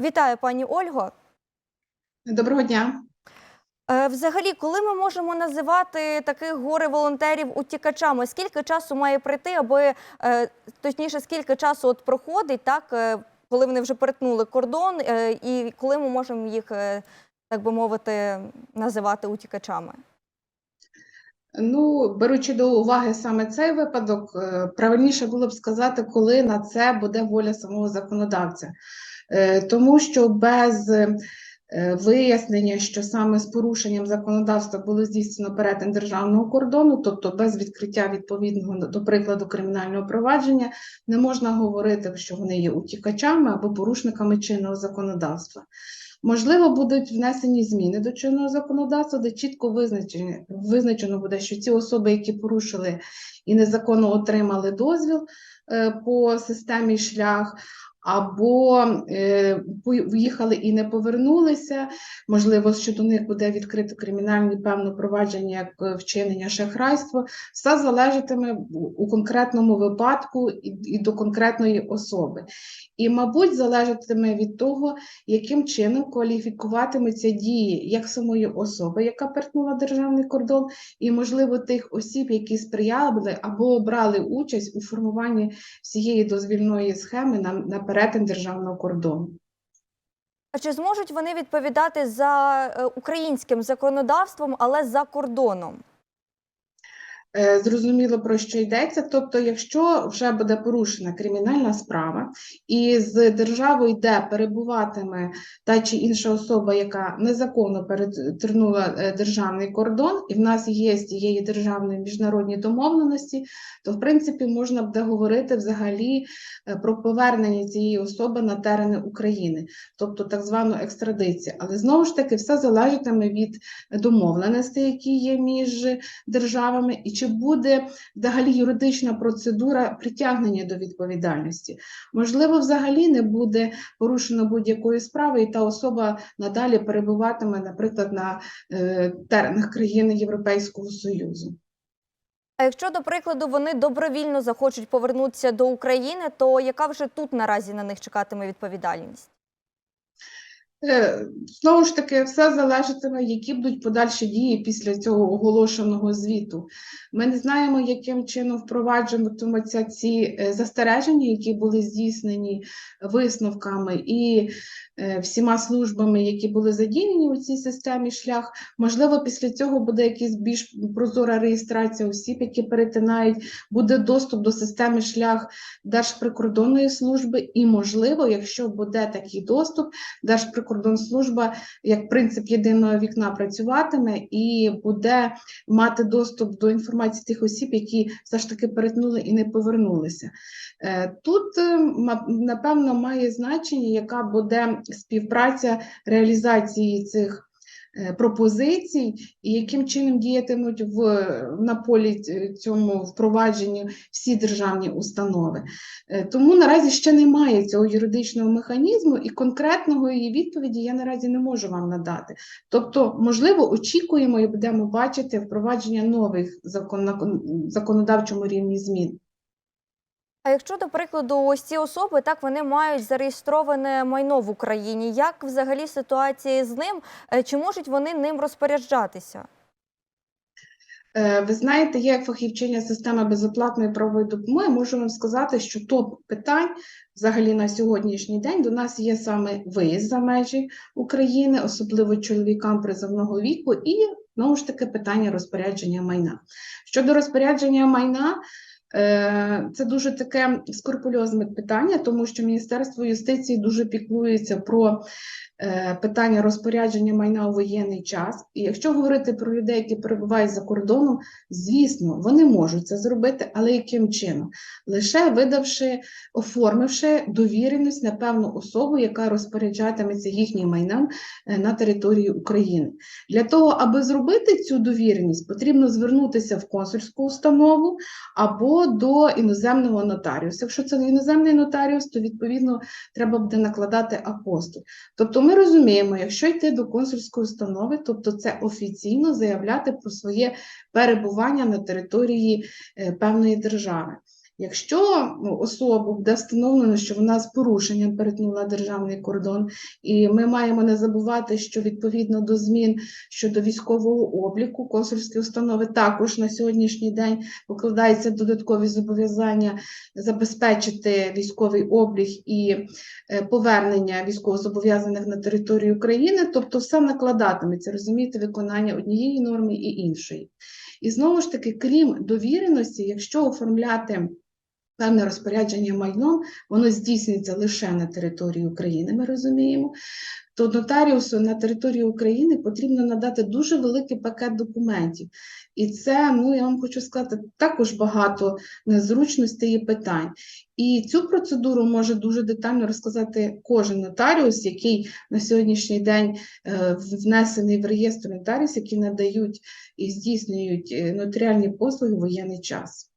Вітаю, пані Ольго. Доброго дня. Е, Взагалі, коли ми можемо називати таких горе-волонтерів утікачами? Скільки часу має пройти, аби е, точніше, скільки часу от проходить, так е, коли вони вже перетнули кордон, і коли ми можемо їх, так би мовити, називати утікачами? Ну, беручи до уваги саме цей випадок, правильніше було б сказати, коли на це буде воля самого законодавця. Е, Тому що без е, вияснення, що саме з порушенням законодавства було здійснено перетин державного кордону, тобто без відкриття відповідного, до прикладу, кримінального провадження, не можна говорити, що вони є утікачами або порушниками чинного законодавства. Можливо, будуть внесені зміни до чинного законодавства, де чітко визначені, визначено буде, що ці особи, які порушили і незаконно отримали дозвіл е, по системі шлях, або е, виїхали і не повернулися, можливо, що до них буде відкрито кримінальне певне провадження як е, вчинення шахрайства, все залежатиме у конкретному випадку і, до конкретної особи. І, мабуть, залежатиме від того, яким чином кваліфікуватимуться дії як самої особи, яка перетнула державний кордон, і, можливо, тих осіб, які сприяли або брали участь у формуванні всієї дозвільної схеми на, на перетин державного кордону. А чи зможуть вони відповідати за е, українським законодавством, але за кордоном? Е, Зрозуміло про що йдеться. Тобто, якщо вже буде порушена кримінальна справа, і з державою, де перебуватиме та чи інша особа, яка незаконно перетнула е, державний кордон, і в нас є з цієї державної міжнародні домовленості, то в принципі можна буде говорити взагалі е, про повернення цієї особи на терени України, тобто так звану екстрадицію. Але знову ж таки, все залежатиме від домовленостей, які є між державами, і чи буде взагалі юридична процедура притягнення до відповідальності. Можливо, взагалі не буде порушено будь-якої справи, і та особа надалі перебуватиме, наприклад, на е, теренах країни Європейського Союзу. А якщо, до прикладу, вони добровільно захочуть повернутися до України, то яка вже тут наразі на них чекатиме відповідальність? Е, Знову ж таки, все залежатиме, які будуть подальші дії після цього оголошеного звіту. Ми не знаємо, яким чином впроваджуватимуться ці е, застереження, які були здійснені висновками і е, всіма службами, які були задіяні у цій системі шлях. Можливо, після цього буде якась більш прозора реєстрація осіб, які перетинають, буде доступ до системи шлях Держприкордонної служби, і, можливо, якщо буде такий доступ, Держприкордонслужба як принцип єдиного вікна працюватиме і буде мати доступ до інформації тих осіб, які все ж таки перетнули і не повернулися. Е, Тут, е, напевно, має значення, яка буде співпраця реалізації цих. Е, Пропозицій і яким чином діятимуть в на полі цьому впровадженні всі державні установи. Е, Тому наразі ще немає цього юридичного механізму, і конкретного її відповіді я наразі не можу вам надати. Тобто, можливо, очікуємо і будемо бачити впровадження нових закон, на законодавчому рівні змін. А якщо, до прикладу, ось ці особи так вони мають зареєстроване майно в Україні, як взагалі ситуація з ним? Е, Чи можуть вони ним розпоряджатися? Е, Ви знаєте, я як фахівчиня системи безоплатної правової допомоги можу вам сказати, що топ питань взагалі на сьогоднішній день до нас є саме виїзд за межі України, особливо чоловікам призовного віку, і знову ж таки питання розпорядження майна. Щодо розпорядження майна. Е, Це дуже таке скрупульозне питання, тому що Міністерство юстиції дуже піклується про е, питання розпорядження майна у воєнний час. І якщо говорити про людей, які перебувають за кордоном, звісно, вони можуть це зробити, але яким чином? Лише видавши, оформивши довіреність на певну особу, яка розпоряджатиметься їхнім майном е, на території України. Для того, аби зробити цю довіреність, потрібно звернутися в консульську установу або до іноземного нотаріуса. Якщо це іноземний нотаріус, то відповідно треба буде накладати апостоль. Тобто ми розуміємо, якщо йти до консульської установи, тобто це офіційно заявляти про своє перебування на території е, певної держави. Якщо ну, особу буде встановлено, що вона з порушенням перетнула державний кордон, і ми маємо не забувати, що відповідно до змін щодо військового обліку консульські установи також на сьогоднішній день покладаються додаткові зобов'язання забезпечити військовий облік і е, повернення військовозобов'язаних на територію України, тобто все накладатиметься, розумієте, виконання однієї норми і іншої. І знову ж таки, крім довіреності, якщо оформляти певне розпорядження майном, воно здійснюється лише на території України, ми розуміємо, то нотаріусу на території України потрібно надати дуже великий пакет документів. І це, ну я вам хочу сказати, також багато незручностей і питань. І цю процедуру може дуже детально розказати кожен нотаріус, який на сьогоднішній день е, внесений в реєстр нотаріусів, які надають і здійснюють е, нотаріальні послуги в воєнний час.